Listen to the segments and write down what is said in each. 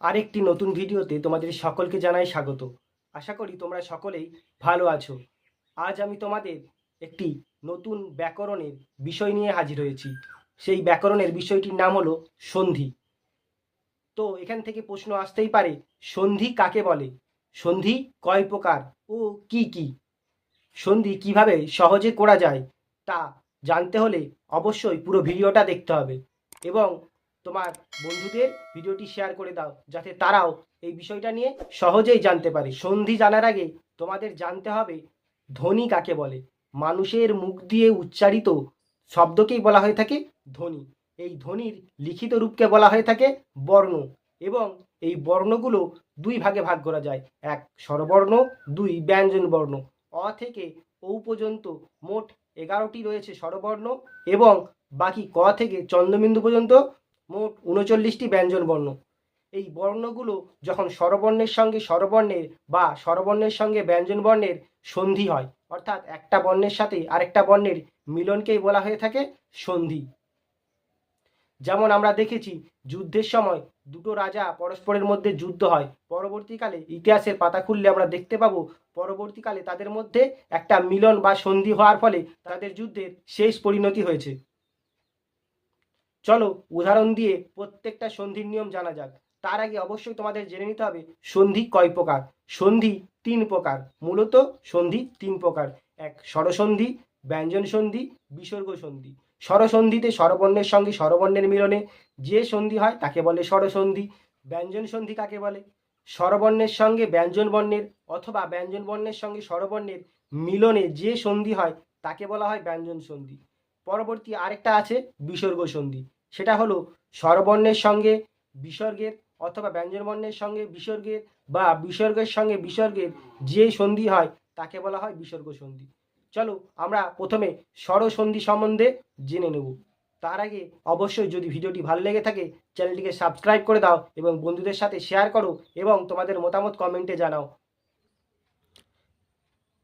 আরেকটি নতুন ভিডিওতে তোমাদের সকলকে জানাই স্বাগত। আশা করি তোমরা সকলেই ভালো আছো। আজ আমি তোমাদের একটি নতুন ব্যাকরণের বিষয় নিয়ে হাজির হয়েছি। সেই ব্যাকরণের বিষয়টির নাম হলো সন্ধি। তো এখান থেকে প্রশ্ন আসতেই পারে, সন্ধি কাকে বলে? সন্ধি কয় প্রকার ও কি কি? সন্ধি কীভাবে সহজে করা যায় তা জানতে হলে অবশ্যই পুরো ভিডিওটা দেখতে হবে। এবং তোমার বন্ধুদের ভিডিওটি শেয়ার করে দাও, যাতে তারাও এই বিষয়টা নিয়ে সহজেই জানতে পারে। সন্ধি জানার আগে তোমাদের জানতে হবে ধ্বনি কাকে বলে? মানুষের মুখ দিয়ে উচ্চারিত শব্দকেই বলা হয়ে থাকে ধ্বনি এই ধ্বনির লিখিত রূপকে বলা হয়ে থাকে বর্ণ এবং এই বর্ণগুলো দুই ভাগে ভাগ করা যায়। এক স্বরবর্ণ, দুই ব্যঞ্জন বর্ণ। অ থেকে ঔ পর্যন্ত মোট এগারোটি রয়েছে স্বরবর্ণ এবং বাকি ক থেকে চন্দ্রবিন্দু পর্যন্ত মোট উনচল্লিশটি ব্যঞ্জন বর্ণ। এই বর্ণগুলো যখন স্বরবর্ণের সঙ্গে স্বরবর্ণের বা স্বরবর্ণের সঙ্গে ব্যঞ্জন বর্ণের সন্ধি হয়, অর্থাৎ একটা বর্ণের সাথে আরেকটা বর্ণের মিলনকেই বলা হয়ে থাকে সন্ধি। যেমন আমরা দেখেছি, যুদ্ধের সময় দুটো রাজা পরস্পরের মধ্যে যুদ্ধ হয়। পরবর্তীকালে ইতিহাসের পাতা খুললে আমরা দেখতে পাবো, পরবর্তীকালে তাদের মধ্যে একটা মিলন বা সন্ধি হওয়ার ফলে তাদের যুদ্ধের শেষ পরিণতি হয়েছে। চলো উদাহরণ দিয়ে প্রত্যেকটা সন্ধির নিয়ম জানা যাক। তার আগে অবশ্যই তোমাদের জেনে নিতে হবে, সন্ধি কয় প্রকার? সন্ধি তিন প্রকার, মূলত সন্ধি তিন প্রকার। এক, স্বরসন্ধি, ব্যঞ্জন সন্ধি, বিসর্গ সন্ধি। স্বরসন্ধিতে স্বরবর্ণের সঙ্গে স্বরবর্ণের মিলনে যে সন্ধি হয় তাকে বলে স্বরসন্ধি, ব্যঞ্জন সন্ধি কাকে বলে? স্বরবর্ণের সঙ্গে ব্যঞ্জন বর্ণের অথবা ব্যঞ্জন বর্ণের সঙ্গে স্বরবর্ণের মিলনে যে সন্ধি হয় তাকে বলা হয় ব্যঞ্জন সন্ধি। পরবর্তী আরেকটা আছে বিসর্গ সন্ধি। সেটা হলো স্বরবর্ণের সঙ্গে বিসর্গের অথবা ব্যঞ্জনবর্ণের সঙ্গে বিসর্গের বা বিসর্গের সঙ্গে বিসর্গের যে সন্ধি হয়, তাকে বলা হয় বিসর্গ সন্ধি। চলো আমরা প্রথমে স্বরসন্ধি সম্বন্ধে জেনে নেব। তার আগে অবশ্যই যদি ভিডিওটি ভালো লেগে থাকে, চ্যানেলটিকে সাবস্ক্রাইব করে দাও এবং বন্ধুদের সাথে শেয়ার করো এবং তোমাদের মতামত কমেন্টে জানাও।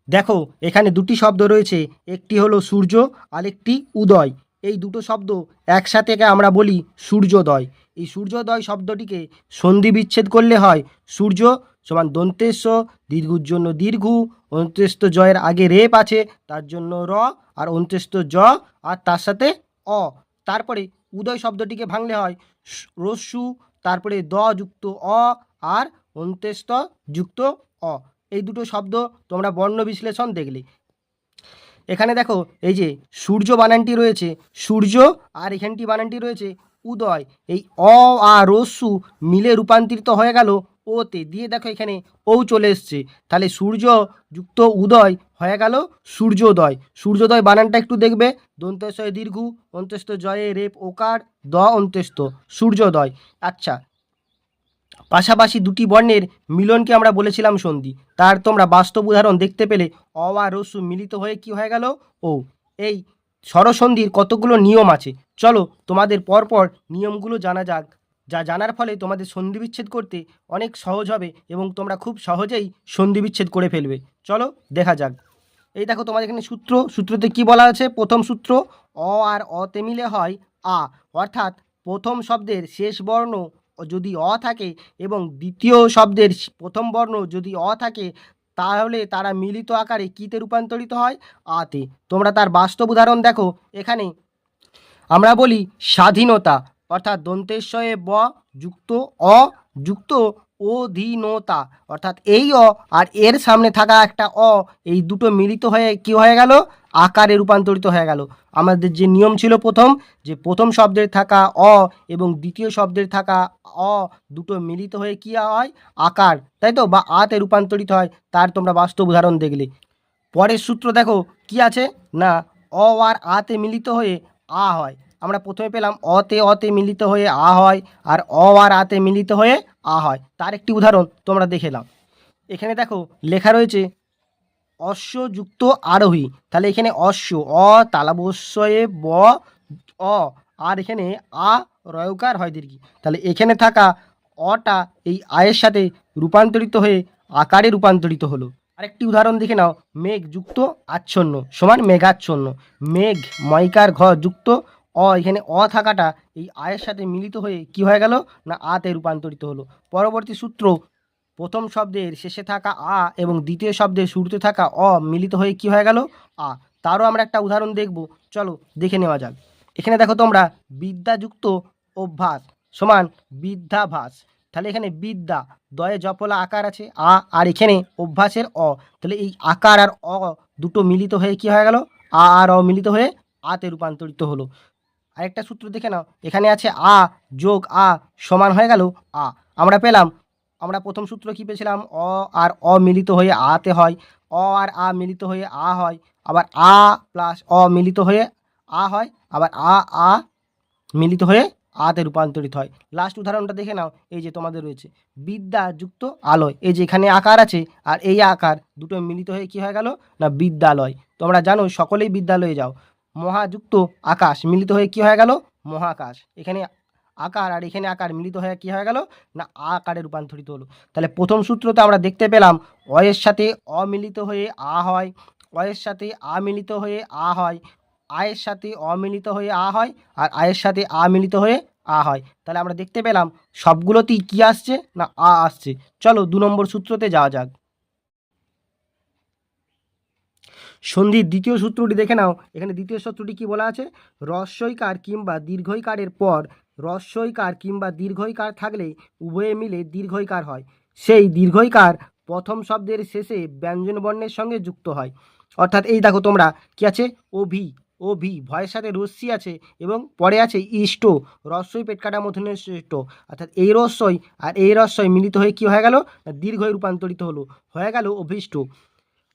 দেখো, এখানে দুটি শব্দ রয়েছে। একটি হলো সূর্য, আরেকটি উদয়। এই দুটো শব্দ একসাথে আমরা বলি সূর্যোদয়। এই সূর্যোদয় শব্দটিকে সন্ধি বিচ্ছেদ করলে হয় সূর্য সমান দন্তেশ্ব দীর্ঘুর জন্য দীর্ঘ অন্ত্যেস্ত জয়ের আগে রেপ আছে, তার জন্য র, আর অন্ত্যেস্ত জ, আর তার সাথে অ। তারপরে উদয় শব্দটিকে ভাঙলে হয় রস্যু, তারপরে দ যুক্ত অ, আর অন্ত্যেস্ত যুক্ত অ। এই দুটো শব্দ তোমরা বর্ণ বিশ্লেষণ দেখলে। এখানে দেখো, এই যে সূর্য বানানটি রয়েছে, সূর্য আর এখানটি বানানটি রয়েছে উদয়। এই অ আর রস্যু মিলে রূপান্তরিত হয়ে গেল ওতে। দিয়ে দেখো এখানে ও চলে এসছে। তাহলে সূর্য যুক্ত উদয় হয়ে গেল সূর্যোদয়। সূর্যোদয় বানানটা একটু দেখবে। দন্তস্বয় দীর্ঘ অন্ত্যস্ত জয়ে রেপ ওকার, দ অন্ত্যস্ত সূর্যোদয়। আচ্ছা পাশাপাশি দুটি বর্ণের মিলনকে আমরা বলেছিলাম সন্ধি। তার তোমরা বাস্তব উদাহরণ দেখতে পেলে অ আর রসু মিলিত হয়ে কি হয়ে গেল? ও, এই স্বরসন্ধির কতগুলো নিয়ম আছে? চলো তোমাদের পরপর নিয়মগুলো জানা যাক। যা জানার ফলে তোমাদের সন্ধি বিচ্ছেদ করতে অনেক সহজ হবে এবং তোমরা খুব সহজেই সন্ধি বিচ্ছেদ করে ফেলবে। চলো দেখা যাক। এই দেখো তোমাদের এখানে সূত্র। সূত্রতে কি বলা আছে? প্রথম সূত্র, অ আর অতে মিলে হয় আ। অর্থাৎ প্রথম শব্দের শেষ বর্ণ যদি অ থাকে এবং দ্বিতীয় শব্দের প্রথম বর্ণ যদি অ থাকে, তাহলে তারা মিলিত আকারে কীতে রূপান্তরিত হয়? আতে। তোমরা তার বাস্তব উদাহরণ দেখো। এখানে আমরা বলি স্বাধীনতা, অর্থাৎ দন্তেশ্বয়ে ব যুক্ত অ যুক্ত অধীনতা, অর্থাৎ এই অ আর এর সামনে থাকা একটা অ, এই দুটো মিলিত হয়ে কি হয়ে গেল? আকারে রূপান্তরিত হয়ে গেল। আমাদের যে নিয়ম ছিল প্রথম, যে প্রথম শব্দের থাকা অ এবং দ্বিতীয় শব্দের থাকা অ দুটো মিলিত হয়ে কি হয়? আকার, তাই তো? বা আতে রূপান্তরিত হয়, তার তোমরা বাস্তব উদাহরণ দেখলে। পরের সূত্র দেখো, কি আছে? না, অ আর আতে মিলিত হয়ে আ হয়। আমরা প্রথমে পেলাম অতে অতে মিলিত হয়ে আ হয়, আর অ আর আতে মিলিত হয়ে আ হয়। তার একটি উদাহরণ তোমরা দেখে এখানে দেখো, লেখা রয়েছে অশ্বযুক্ত আরোহী। তাহলে এখানে অশ্ব, অ তালাবস্যয়ে ব, অ, আর এখানে আ, রয়কার হয় দীর্ঘি। তাহলে এখানে থাকা অটা এই আয়ের সাথে রূপান্তরিত হয়ে আকারে রূপান্তরিত হলো। আরেকটি উদাহরণ দেখে নাও। মেঘ যুক্ত আচ্ছন্ন সমান মেঘাচ্ছন্ন। মেঘ, ময়কার ঘ যুক্ত, অ, এখানে অ থাকাটা এই আয়ের সাথে মিলিত হয়ে কি হয়ে গেল? না আতে রূপান্তরিত হলো। পরবর্তী সূত্র প্রথম শব্দের শেষে থাকা আ এবং দ্বিতীয় শব্দের শুরুতে থাকা অ মিলিত হয়ে কি হয়ে গেল? আ। তারও আমরা একটা উদাহরণ দেখব। চলো, দেখে নেওয়া যাক। এখানে দেখো তোমরা, বিদ্যাযুক্ত অভ্যাস সমান বিদ্যাভাস। তাহলে এখানে বিদ্যা, দয়ে জপলা আকার আছে, আ। আর এখানে অভ্যাসের অ। তাহলে এই আকার আর অ দুটো মিলিত হয়ে কি হয়ে গেল? আ আর অ মিলিত হয়ে আতে রূপান্তরিত হলো। আরেকটা সূত্র দেখে নাও। এখানে আছে আ যোগ আ সমান হয়ে গেল আ। আমরা পেলাম আমরা প্রথম সূত্র কী পেয়েছিলাম? অ আর অ মিলিত হয়ে আতে হয়। অ আর আ মিলিত হয়ে আ হয়। আবার আ প্লাস অ মিলিত হয়ে আ হয়। আবার আ আ মিলিত হয়ে আতে রূপান্তরিত হয়। লাস্ট উদাহরণটা দেখে নাও। এই যে তোমাদের রয়েছে। বিদ্যা যুক্ত আলয়। এই যে এখানে আকার আছে আর এই আকার দুটো মিলিত হয়ে কি হয়ে গেল? না, বিদ্যালয়। তোমরা জানো, সকলেই বিদ্যালয়ে যাও। মহাযুক্ত আকাশ মিলিত হয়ে কি হয়ে গেল? মহাকাশ। এখানে আকার আর এখানে আকার মিলিত হয়ে কি হয়ে গেল? না আ আকারে রূপান্তরিত হলো। তাহলে প্রথম সূত্রতে আমরা দেখতে পেলাম অয়ের সাথে অমিলিত হয়ে আ হয়। অয়ের সাথে আ মিলিত হয়ে আ হয়। আয়ের সাথে অমিলিত হয়ে আ হয় আর আয়ের সাথে আ মিলিত হয়ে আ হয়। তাহলে আমরা দেখতে পেলাম সবগুলোতেই কি আসছে? না, আ আসছে। চলো দু নম্বর সূত্রতে যাওয়া যাক। সন্ধির দ্বিতীয় সূত্রটি দেখে নাও। এখানে দ্বিতীয় সূত্রটি কি বলা আছে? রস্যইকার কিংবা দীর্ঘইকারের পর রস্যইকার কিংবা দীর্ঘইকার থাকলে উভয়ে মিলে দীর্ঘইকার হয়? সেই দীর্ঘইকার প্রথম শব্দের শেষে ব্যঞ্জন বর্ণের সঙ্গে যুক্ত হয়। অর্থাৎ এই দেখো তোমরা, কি আছে? ও ভি ও ভি ভয়ের সাথে রস্যি আছে এবং পরে আছে ইষ্ট রস্যই পেট কাটা মধুনের শ্রেষ্ঠ। অর্থাৎ এই রস্যই আর এই রস্যই মিলিত হয়ে কি হয়ে গেল? দীর্ঘই রূপান্তরিত হলো, হয়ে গেল অভিষ্ট।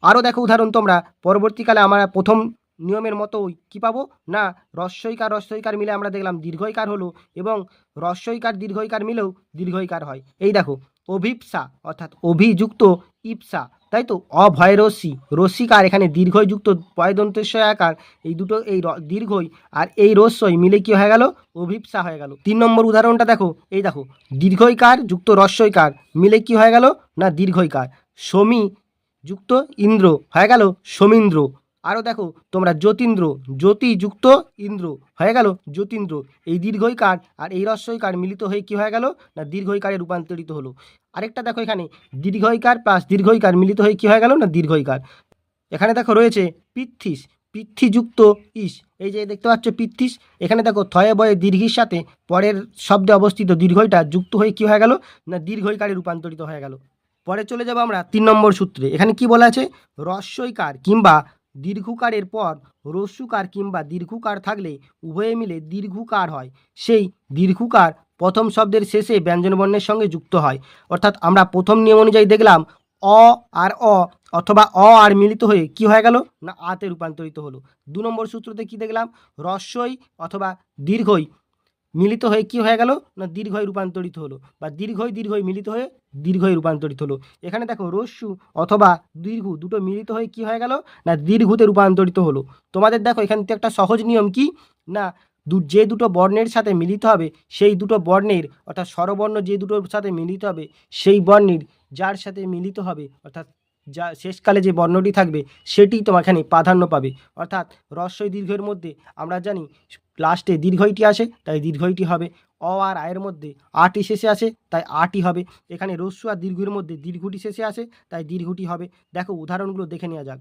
আরও দেখো উদাহরণ তোমরা, পরবর্তীকালে আমরা প্রথম নিয়মের মতোই কী পাবো? না, রস্যইকার রস্যইকার মিলে আমরা দেখলাম দীর্ঘইকার হলো এবং রস্যইকার, দীর্ঘইকার মিলেও দীর্ঘইকার হয়। এই দেখো, অভিপসা অর্থাৎ অভিযুক্ত ইপসা, তাই তো? অভয় রশ্মি রশ্মিকার এখানে দীর্ঘযুক্ত পয়দন্তস্বয় আকার এই দুটো, এই দীর্ঘই আর এই রস্যই মিলে কি হয়ে গেল? অভিপসা হয়ে গেল। তিন নম্বর উদাহরণটা দেখো, এই দেখো, দীর্ঘইকার যুক্ত রস্যইকার মিলে কি হয়ে গেল? না, দীর্ঘইকার। সমী যুক্ত ইন্দ্র, হয়ে গেল সমীন্দ্র আরও দেখো, তোমরা যতীন্দ্র জ্যোতি যুক্ত ইন্দ্র, হয়ে গেল যতীন্দ্র। এই দীর্ঘইকার আর এই রস্যইকার মিলিত হয়ে কি হয়ে গেল না দীর্ঘইকারে রূপান্তরিত হলো? আরেকটা দেখো এখানে দীর্ঘইকার প্লাস দীর্ঘইকার মিলিত হয়ে কি হয়ে গেল না দীর্ঘইকার এখানে দেখো রয়েছে পিথিস পিথিযুক্ত ইস। এই যে দেখতে পাচ্ছ পিথিস এখানে দেখো থয়ে বয়ে দীর্ঘির সাথে পরের শব্দে অবস্থিত দীর্ঘইটা যুক্ত হয়ে কি হয়ে গেল না দীর্ঘইকারে রূপান্তরিত হয়ে গেল? পরে চলে যাব আমরা তিন নম্বর সূত্রে। এখানে কি বলা আছে? রস্যইকার কিংবা দীর্ঘকারের পর রস্যুকার কিংবা দীর্ঘকার থাকলে উভয়ে মিলে দীর্ঘকার হয়। সেই দীর্ঘকার প্রথম শব্দের শেষে ব্যঞ্জনবর্ণের সঙ্গে যুক্ত হয়। অর্থাৎ আমরা প্রথম নিয়ম অনুযায়ী দেখলাম অ আর অ অথবা অ আর মিলিত হয়ে কি হয়ে গেল? না আতে রূপান্তরিত হলো। দু নম্বর সূত্রতে কি দেখলাম? রস্যই অথবা দীর্ঘই মিলিত হয়ে কি হয়ে গেল? না দীর্ঘই রূপান্তরিত হলো। বা দীর্ঘই দীর্ঘই মিলিত হয়ে দীর্ঘই রূপান্তরিত হলো। এখানে দেখো রস্যু অথবা দীর্ঘ দুটো মিলিত হয়ে কি হয়ে গেল? না দীর্ঘতে রূপান্তরিত হলো। তোমাদের দেখো এখান থেকে একটা সহজ নিয়ম কি? না দু, যে দুটো বর্ণের সাথে মিলিত হবে, সেই দুটো বর্ণের অর্থাৎ স্বরবর্ণ যে দুটোর সাথে মিলিত হবে, সেই বর্ণের যার সাথে মিলিত হবে, অর্থাৎ যা শেষকালে যে বর্ণটি থাকবে সেটি তোমার এখানে প্রাধান্য পাবে। অর্থাৎ রস্যই দীর্ঘের মধ্যে আমরা জানি, লাস্টে দীর্ঘইটি আসে, তাই দীর্ঘইটি হবে। অ আর আয়ের মধ্যে আটি শেষে আসে, তাই আটি হবে। এখানে রস্যু আর দীর্ঘের মধ্যে দীর্ঘটি শেষে আসে, তাই দীর্ঘটি হবে। দেখো উদাহরণগুলো দেখে নেওয়া যাক।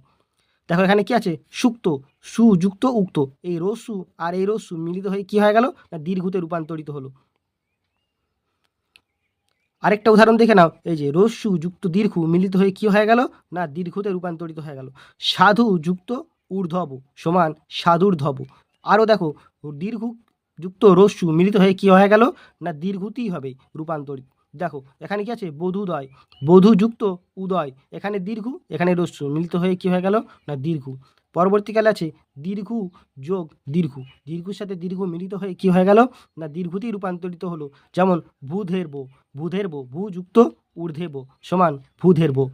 দেখো এখানে কি আছে? সুক্ত, সুযুক্ত, উক্ত। এই রস্যু আর এই রস্যু মিলিত হয়ে কি হয়ে গেল? না দীর্ঘতে রূপান্তরিত হলো। আরেকটা উদাহরণ দেখে নাও। এই যে রস্যু যুক্ত দীর্ঘ মিলিত হয়ে কি হয়ে গেল? না, দীর্ঘতে রূপান্তরিত হয়ে গেল। সাধু যুক্ত ঊর্ধব সমান সাধুর্ধব আরও দেখো, দীর্ঘ যুক্ত রস্যু মিলিত হয়ে কি হয়ে গেল? না, দীর্ঘতেই হবে রূপান্তরিত। দেখো, এখানে কি আছে? বধুদয় বধুযুক্ত উদয়। এখানে দীর্ঘ, এখানে রস্য মিলিত হয়ে কি হয়ে গেল? না, দীর্ঘ। পরবর্তীকালে আছে দীর্ঘ যোগ দীর্ঘ। দীর্ঘর সাথে দীর্ঘ মিলিত হয়ে কি হয়ে গেল? না, দীর্ঘতেই রূপান্তরিত হলো। যেমন ভূধের্ব ভূধের্ব ভূযুক্ত ঊর্ধ্বেব সমান, ভূধের বো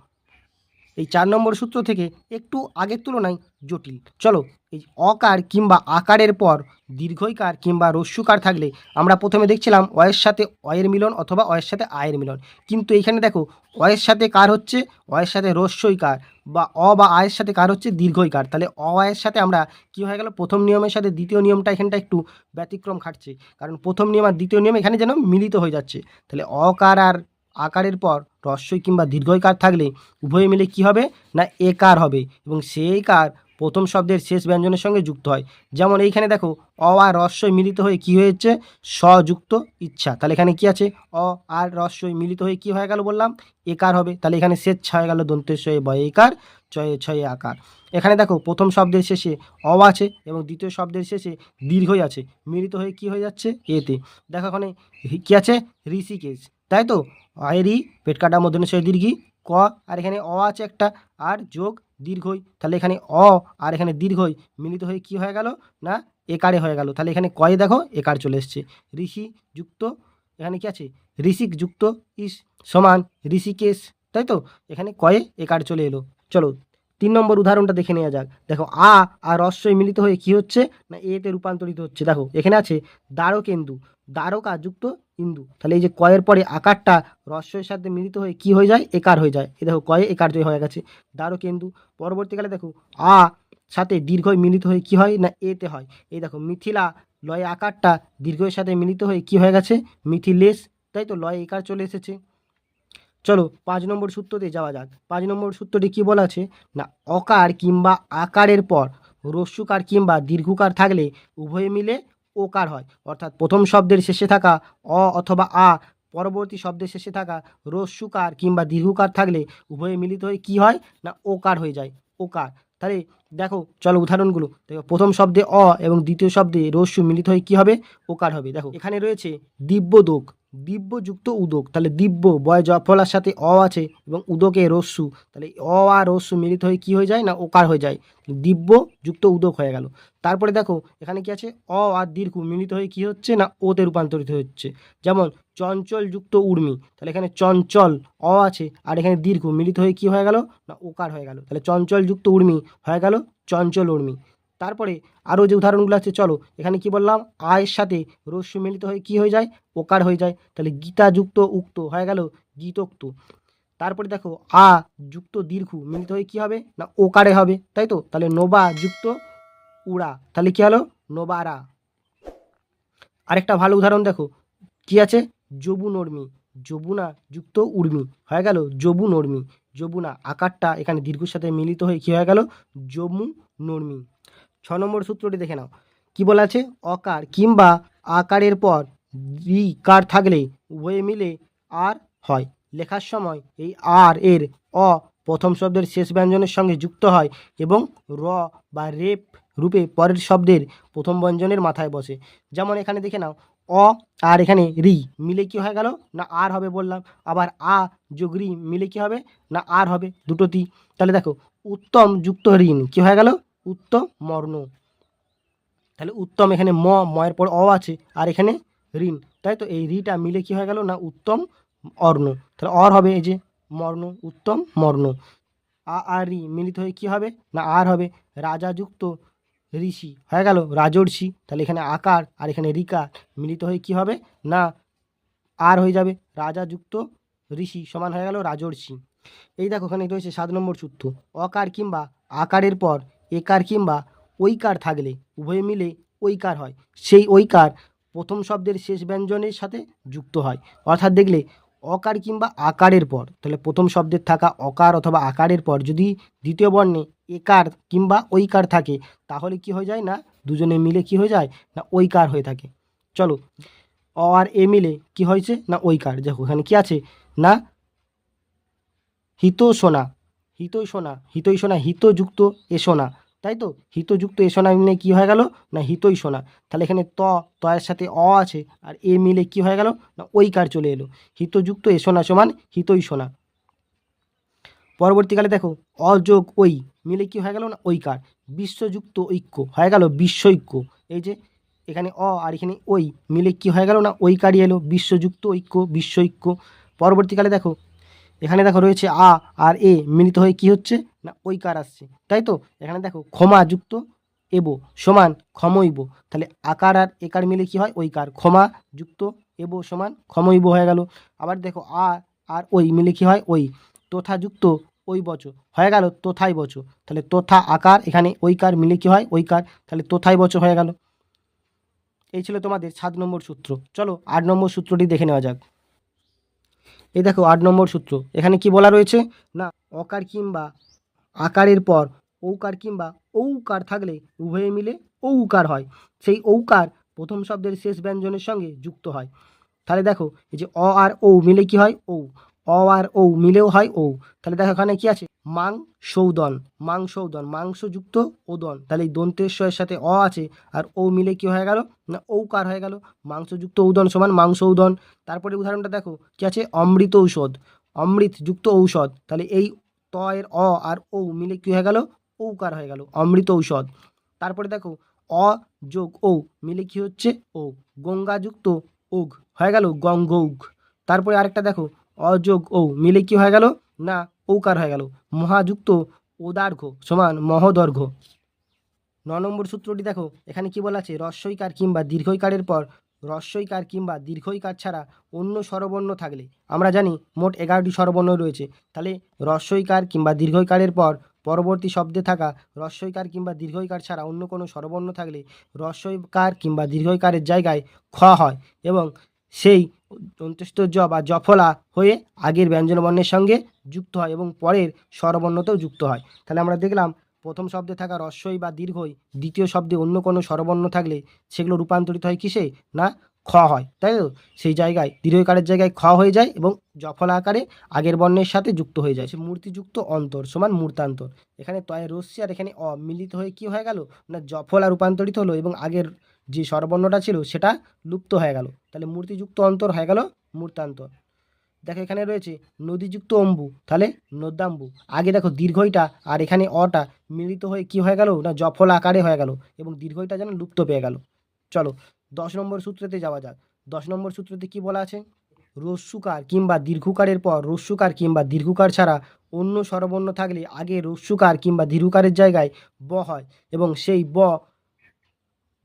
এই চার নম্বর সূত্র থেকে একটু আগের তুলনায় জটিল। চলো, এই অকার কিংবা আকারের পর দীর্ঘইকার কিংবা রস্যুকার থাকলে আমরা প্রথমে দেখছিলাম অয়ের সাথে অয়ের মিলন অথবা অয়ের সাথে আয়ের মিলন। কিন্তু এইখানে দেখো অয়ের সাথে কার হচ্ছে? অয়ের সাথে রস্যইকার বা অ বা আয়ের সাথে কার হচ্ছে? দীর্ঘইকার তাহলে অ আয়ের সাথে আমরা কি হয়ে গেল? প্রথম নিয়মের সাথে দ্বিতীয় নিয়মটা এখানটা একটু ব্যতিক্রম খাটছে। কারণ প্রথম নিয়ম আর দ্বিতীয় নিয়ম এখানে যেন মিলিত হয়ে যাচ্ছে। তাহলে অকার আর আকারের পর রস্যই কিংবা দীর্ঘইকার থাকলে উভয়ে মিলে কি হবে? না একার হবে? এবং সেই কার প্রথম শব্দের শেষ ব্যঞ্জনের সঙ্গে যুক্ত হয়। যেমন এইখানে দেখো, অ আর রস্যই মিলিত হয়ে কি হয়েছে? স্বযুক্ত ইচ্ছা। তাহলে এখানে কি আছে? অ আর রস্যই মিলিত হয়ে কি হয়ে গেল বললাম? একার হবে। তাহলে এখানে শেষ হয়ে গেল, দন্তের শয়ে বয় একার চয়ে ছয়ে আকার। এখানে দেখো, প্রথম শব্দের শেষে অ আছে এবং দ্বিতীয় শব্দের শেষে দীর্ঘই আছে। মিলিত হয়ে কি হয়ে যাচ্ছে? এতে দেখো এখানে কি আছে? ঋষিকেশ। তাই তো আয়েরই পেট কাটা মধ্যে সে দীর্ঘি, ক, আর এখানে অ আছে একটা, আর যোগ দীর্ঘই। তাহলে এখানে অ, আর এখানে দীর্ঘই। মিলিত হয়ে কি হয়ে গেল? না, একারে হয়ে গেল। তাহলে এখানে কয়ে দেখো, একার চলে এসছে। ঋষি যুক্ত, এখানে কি আছে? ঋষিক যুক্ত, ইস, সমান ঋষিকেশ। তাই তো এখানে কয়ে একার চলে এলো। চলো তিন নম্বর উদাহরণটা দেখে নেওয়া যাক। দেখো, আ আর রস্যই মিলিত হয়ে কি হচ্ছে? না এতে রূপান্তরিত হচ্ছে। দেখো, এখানে আছে দ্বারকেন্দু। দ্বারকা যুক্ত ইন্দু। তাহলে এই যে কয়ের পরে আকারটা রস্যের সাথে মিলিত হয়ে কি হয়ে যায়? একার হয়ে যায়। এই দেখো, কয়ে একার জয় হয়ে গেছে। দ্বারকেন্দু, পরবর্তীকালে দেখো, আ সাথে দীর্ঘই মিলিত হয়ে কি হয়? না এতে হয়। এই দেখো, মিথিলা লয়ে আকারটা দীর্ঘের সাথে মিলিত হয়ে কি হয়ে গেছে? মিথিলেশ। তাই তো, লয়ে একার চলে এসেছে। চলো পাঁচ নম্বর সূত্রতে যাওয়া যাক। পাঁচ নম্বর সূত্রটি কি বলা আছে না, অকার কিংবা আকারের পর রস্যুকার কিংবা দীর্ঘকার থাকলে উভয়ে মিলে ওকার হয়। অর্থাৎ প্রথম শব্দের শেষে থাকা অ অথবা আ, পরবর্তী শব্দের শেষে থাকা রস্যুকার কিংবা দীর্ঘকার থাকলে উভয়ে মিলিত হয়ে কি হয়? না ওকার হয়ে যায়। ওকার তাহলে দেখো, চলো উদাহরণগুলো। দেখো, প্রথম শব্দে অ এবং দ্বিতীয় শব্দে রস্যু মিলিত হয়ে কী হবে? ওকার হবে। দেখো, এখানে রয়েছে দিব্যদোক। দিব্যযুক্ত উদক। তাহলে দিব্য, বয় জফলার সাথে অ আছে এবং উদকে রস্যু। তাহলে অ আর রস্যু মিলিত হয়ে কি হয়ে যায় না ওকার হয়ে যায়? দিব্য যুক্ত উদক হয়ে গেল। তারপরে দেখো, এখানে কি আছে? অ আর দীর্ঘ মিলিত হয়ে কি হচ্ছে না ওতে রূপান্তরিত হচ্ছে? যেমন চঞ্চল যুক্ত উর্মি। তাহলে এখানে চঞ্চল অ আছে আর এখানে দীর্ঘ মিলিত হয়ে কি হয়ে গেল? না ওকার হয়ে গেল। তাহলে চঞ্চল যুক্ত উর্মি হয়ে গেল চঞ্চল উর্মি। তারপরে আরও যে উদাহরণগুলো আছে, চলো, এখানে কি বললাম? আয়ের সাথে রস্যু মিলিত হয়ে কি হয়ে যায়? ওকার হয়ে যায়। তাহলে গীতা যুক্ত উক্ত, হয়ে গেল গীতোক্ত। তারপরে দেখো, আ যুক্ত দীর্ঘ মিলিত হয়ে কি হবে? না, ওকারে হবে, তাই তো? তাহলে নোবা যুক্ত উড়া। তাহলে কি হলো? নোবারা। আরেকটা ভালো উদাহরণ দেখো, কি আছে? যবু নর্মি যবুনা যুক্ত উর্মি। হয়ে গেল যবু নর্মি যবুনা আকারটা এখানে দীর্ঘর সাথে মিলিত হয়ে কি হয়ে গেল? যমু নর্মি ছ নম্বর সূত্রটি দেখে নাও। কি বলা আছে? অকার কিংবা আকারের পর কার থাকলে উভয়ে মিলে আর হয়। লেখার সময় এই আর এর অ প্রথম শব্দের শেষ ব্যঞ্জনের সঙ্গে যুক্ত হয় এবং র বা রেপ রূপে পরের শব্দের প্রথম ব্যঞ্জনের মাথায় বসে। যেমন এখানে দেখে নাও, অ আর এখানে রি মিলে কি হয়ে গেল? না আর হবে বললাম। আবার আ যোগ রি মিলে কি হবে? না আর হবে। দুটোটি তাহলে দেখো, উত্তম যুক্ত ঋণ কি হয়ে গেল? উত্তম মর্ণ। তাহলে উত্তম এখানে ম, ময়ের পর অ আছে, আর এখানে ঋণ। তাই তো এই ঋটা মিলে কি হয়ে গেল না উত্তম অর্ণ? তাহলে অর হবে এই যে মর্ণ, উত্তম মর্ণ। আ আর রি মিলিত হয়ে কি হবে? না আর হবে? রাজা যুক্ত ঋষি হয়ে গেল, রাজর্ষি। তাহলে এখানে আকার আর এখানে রিকা মিলিত হয়ে কি হবে? না আর হয়ে যাবে রাজা যুক্ত ঋষি সমান হয়ে গেল রাজর্ষি। এই দেখো ওখানে রয়েছে সাত নম্বর সূত্র। অকার কিংবা আকারের পর একার কিংবা ঐকার থাকলে উভয়ে মিলে ঐকার হয়। সেই ঐকার প্রথম শব্দের শেষ ব্যঞ্জনের সাথে যুক্ত হয়। অর্থাৎ দেখলে অকার কিংবা আকারের পর, তাহলে প্রথম শব্দের থাকা অকার অথবা আকারের পর যদি দ্বিতীয় বর্ণে একার কিংবা ঐকার থাকে, তাহলে কি হয়ে যায় না? দুজনে মিলে কি হয়ে যায়? না ঐকার হয়ে থাকে। চলো, অ আর এ মিলে কি হয়েছে? না ঐকার দেখো, এখানে কি আছে? না হিত সোনা হিতই সোনা হিতই সোনা। হিতযুক্ত এসোনা তাই তো? হিতযুক্ত এসোনা মিলে কি হয়ে গেল? না হিতই সোনা তাহলে এখানে ত তয়ের সাথে অ আছে, আর এ মিলে কি হয়ে গেল? না ওই কার চলে এলো। হিতযুক্ত এ সোনা সমান হিতই সোনা পরবর্তীকালে দেখো অযোগ ঐ মিলে কি হয়ে গেল? না ঐকার বিশ্বযুক্ত ঐক্য। হয়ে গেল বিশ্বৈক্য। এই যে এখানে অ আর এখানে ওই মিলে কি হয়ে গেল? না ঐকারই এলো? বিশ্বযুক্ত ঐক্য, বিশ্বৈক্য। পরবর্তীকালে দেখো এখানে দেখো রয়েছে আ আর এ মিলিত হয়ে কি হচ্ছে? না, ঐকার আসছে। তাই তো? এখানে দেখো ক্ষমা যুক্ত এবো সমান ক্ষমইব তাহলে আকার আর একার মিলে কি হয়? ঐকার। ক্ষমা যুক্ত এবো সমান ক্ষমইব হয়ে গেল। আবার দেখো আ আর ওই মিলে কি হয়? ওই তোথা যুক্ত ওই বচ। হয়ে গেল তোথাই বচ। তাহলে তোথা আকার, এখানে ঐকার মিলে কি হয়? ঐকার। তাহলে তোথাই বচ হয়ে গেল। এই ছিল তোমাদের সাত নম্বর সূত্র। চলো আট নম্বর সূত্রটি দেখে নেওয়া যাক। এই দেখো আট নম্বর সূত্র। এখানে কি বলা রয়েছে? না, অকার কিংবা আকারের পর ঔকার কিংবা ঔকার থাকলে উভয়ে মিলে ঔকার হয়। সেই ঔকার প্রথম শব্দের শেষ ব্যঞ্জনের সঙ্গে যুক্ত হয়। তাহলে দেখো, এই যে অ আর ও মিলে কি হয়? ঔ। অ আর ও মিলেও হয় ও তাহলে দেখো এখানে কি আছে? মাং সৌদন মাং সৌদন, মাংসযুক্ত ওদন। তাহলে এই দন্তেশ্বরের সাথে অ আছে আর ও মিলে কি হয়ে গেল? না ঔকার হয়ে গেল? মাংসযুক্ত ঔদন সমান মাংস ঔদন তারপরে উদাহরণটা দেখো, কি আছে? অমৃত ঔষধ অমৃত যুক্ত ঔষধ। তাহলে এই ত এর অ আর ও মিলে কি হয়ে গেল? ঔকার হয়ে গেল? অমৃত ঔষধ। তারপরে দেখো, অ যোগ ও মিলে কি হচ্ছে? ও গঙ্গা যুক্ত ওগ হয়ে গেল গঙ্গৌগ তারপরে আরেকটা দেখো অযোগ ও মিলে কি হয়ে গেল? না, ঔকার হয়ে গেল। মহাযুক্ত ওদার্ঘ সমান মহদর্ঘ। ন নম্বর সূত্রটি দেখো। এখানে কি বলা আছে? রস্বইকার কিংবা দীর্ঘইকারের পর রস্বইকার কিংবা দীর্ঘইকার ছাড়া অন্য স্বরবর্ণ থাকলে। আমরা জানি মোট এগারোটি স্বরবর্ণ রয়েছে। তাহলে রস্বইকার কিংবা দীর্ঘইকারের পর, পরবর্তী শব্দে থাকা রস্বইকার কিংবা দীর্ঘইকার ছাড়া অন্য কোনো স্বরবর্ণ থাকলে রস্বইকার কিংবা দীর্ঘইকারের জায়গায় খ হয় এবং সেই অন্ত্যেষ্ট জ বা জফলা হয়ে আগের ব্যঞ্জনবর্ণের সঙ্গে যুক্ত হয় এবং পরের স্বরবর্ণতেও যুক্ত হয়। তাহলে আমরা দেখলাম, প্রথম শব্দে থাকা রস্বই বা দীর্ঘই, দ্বিতীয় শব্দে অন্য কোনো স্বরবর্ণ থাকলে সেগুলো রূপান্তরিত হয় কিসে? না, খ হয়। তাই তো? সেই জায়গায় দীর্ঘকারের জায়গায় খ হয়ে যায় এবং জফলা আকারে আগের বর্ণের সাথে যুক্ত হয়ে যায়। সে মূর্তিযুক্ত অন্তর সমান মূর্তান্তর। এখানে তয় রস্যি আর এখানে অ মিলিত হয়ে কি হয়ে গেল? না, জফলা রূপান্তরিত হলো এবং আগের যে স্বরবর্ণটা ছিল সেটা লুপ্ত হয়ে গেল। তাহলে মূর্তিযুক্ত অন্তর হয়ে গেল মূর্তান্তর। দেখো এখানে রয়েছে নদীযুক্ত অম্বু, তাহলে নদ্যাম্বু। আগে দেখো দীর্ঘইটা আর এখানে অটা মিলিত হয়ে কি হয়ে গেল না জফল আকারে হয়ে গেল এবং দীর্ঘইটা যেন লুপ্ত পেয়ে গেল। চলো দশ নম্বর সূত্রতে যাওয়া যাক। দশ নম্বর সূত্রতে কি বলা আছে? রস্যুকার কিংবা দীর্ঘকারের পর, রস্যুকার কিংবা দীর্ঘকার ছাড়া অন্য স্বরবর্ণ থাকলে আগে রস্যুকার কিংবা দীর্ঘকারের জায়গায় ব হয় এবং সেই ব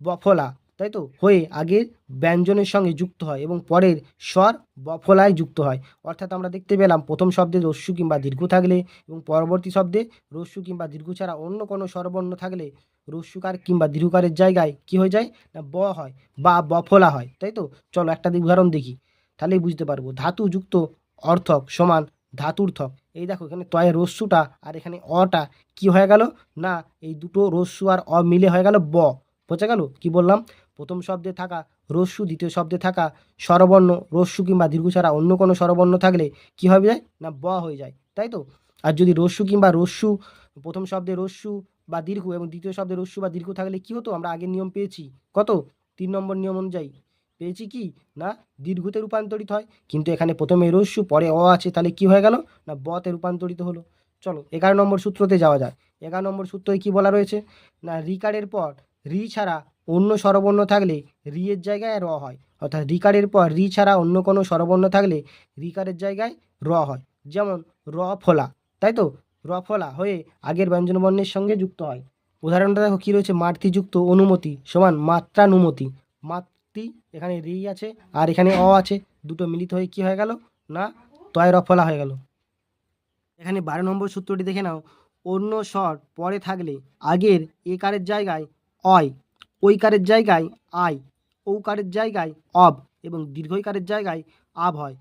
বফলা, তাই তো? হয়ে আগের ব্যঞ্জনের সঙ্গে যুক্ত হয় এবং পরের স্বর বফলায় যুক্ত হয়। অর্থাৎ আমরা দেখতে পেলাম প্রথম শব্দে রস্যু কিংবা দীর্ঘ থাকলে এবং পরবর্তী শব্দে রস্যু কিংবা দীর্ঘ ছাড়া অন্য কোনো স্বরবর্ণ থাকলে রস্যুকার কিংবা দীর্ঘকারের জায়গায় কি হয়ে যায় না ব হয় বা বফলা হয়, তাই তো? চলো একটা উদাহরণ দেখি। তাহলেই বুঝতে পারব, ধাতু যুক্ত অর্থক সমান ধাতুর্থক এই দেখো এখানে তয়ে রস্যুটা আর এখানে অটা কি হয়ে গেল? না, এই দুটো রস্যু আর অ মিলে হয়ে গেল ব। বোঝা গেল? কি বললাম? প্রথম শব্দে থাকা রস্যু, দ্বিতীয় শব্দে থাকা স্বরবর্ণ, রস্যু কিংবা দীর্ঘ ছাড়া অন্য কোনো স্বরবর্ণ থাকলে কি হবে যায়? না, ব হয়ে যায়, তাই তো? আর যদি রস্যু কিংবা রস্যু, প্রথম শব্দে রস্যু বা দীর্ঘ এবং দ্বিতীয় শব্দে রস্যু বা দীর্ঘ থাকলে কি হতো? আমরা আগের নিয়ম পেয়েছি। কত? তিন নম্বর নিয়ম অনুযায়ী। পেয়েছি কি? না, দীর্ঘতে রূপান্তরিত হয়। কিন্তু এখানে প্রথমে রস্যু, পরে অ আছে, তাহলে কি হয়ে গেল? না, বতে রূপান্তরিত হলো। চলো, এগারো নম্বর সূত্রতে যাওয়া যায় এগারো নম্বর সূত্রে কি বলা রয়েছে? না রিকারের পর রি ছাড়া অন্য স্বরবর্ণ থাকলে রি এর জায়গায় র হয়। অর্থাৎ রিকারের পর রি ছাড়া অন্য কোনো স্বরবর্ণ থাকলে রিকারের জায়গায় র হয়। যেমন র ফলা, তাই তো? র ফলা হয়ে আগের ব্যঞ্জনবর্ণের সঙ্গে যুক্ত হয়। উদাহরণটা দেখো কী রয়েছে? মাতৃযুক্ত অনুমতি সমান মাত্রানুমতি। মাতৃ, এখানে রি আছে আর এখানে অ আছে। দুটো মিলিত হয়ে কি হয়ে গেল? না, তয় র রফলা হয়ে গেল। এখানে বারো নম্বর সূত্রটি দেখে নাও। অন্য স্বর পরে থাকলে আগের একারের জায়গায় অয় ঐকারের জায়গায় আই ঔকারের জায়গায় অব এবং দীর্ঘইকারের জায়গায় আব হয়।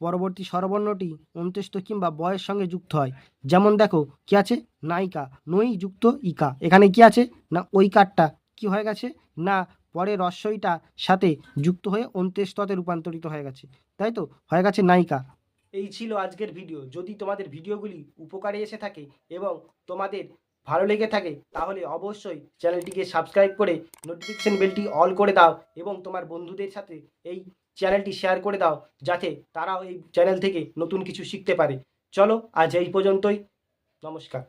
পরবর্তী স্বরবর্ণটি অন্ত্যেষ্ট কিংবা বয়ের সঙ্গে যুক্ত হয়। যেমন দেখো, কি আছে? নায়িকা নই যুক্ত ইকা। এখানে কি আছে? না ওই ঐকারটা কি হয়ে গেছে? না পরে রস্যইটা সাথে যুক্ত হয়ে অন্ত্যেষ্টতে রূপান্তরিত হয়ে গেছে। তাই তো? হয়ে গেছে নায়িকা। এই ছিল আজকের ভিডিও। যদি তোমাদের ভিডিওগুলি উপকারে এসে থাকে এবং তোমাদের ভালো লেগে থাকে, তাহলে অবশ্যই চ্যানেলটিকে সাবস্ক্রাইব করে নোটিফিকেশান বেলটি অল করে দাও এবং তোমার বন্ধুদের সাথে এই চ্যানেলটি শেয়ার করে দাও, যাতে তারাও এই চ্যানেল থেকে নতুন কিছু শিখতে পারে। চলো আজ এই পর্যন্তই। নমস্কার।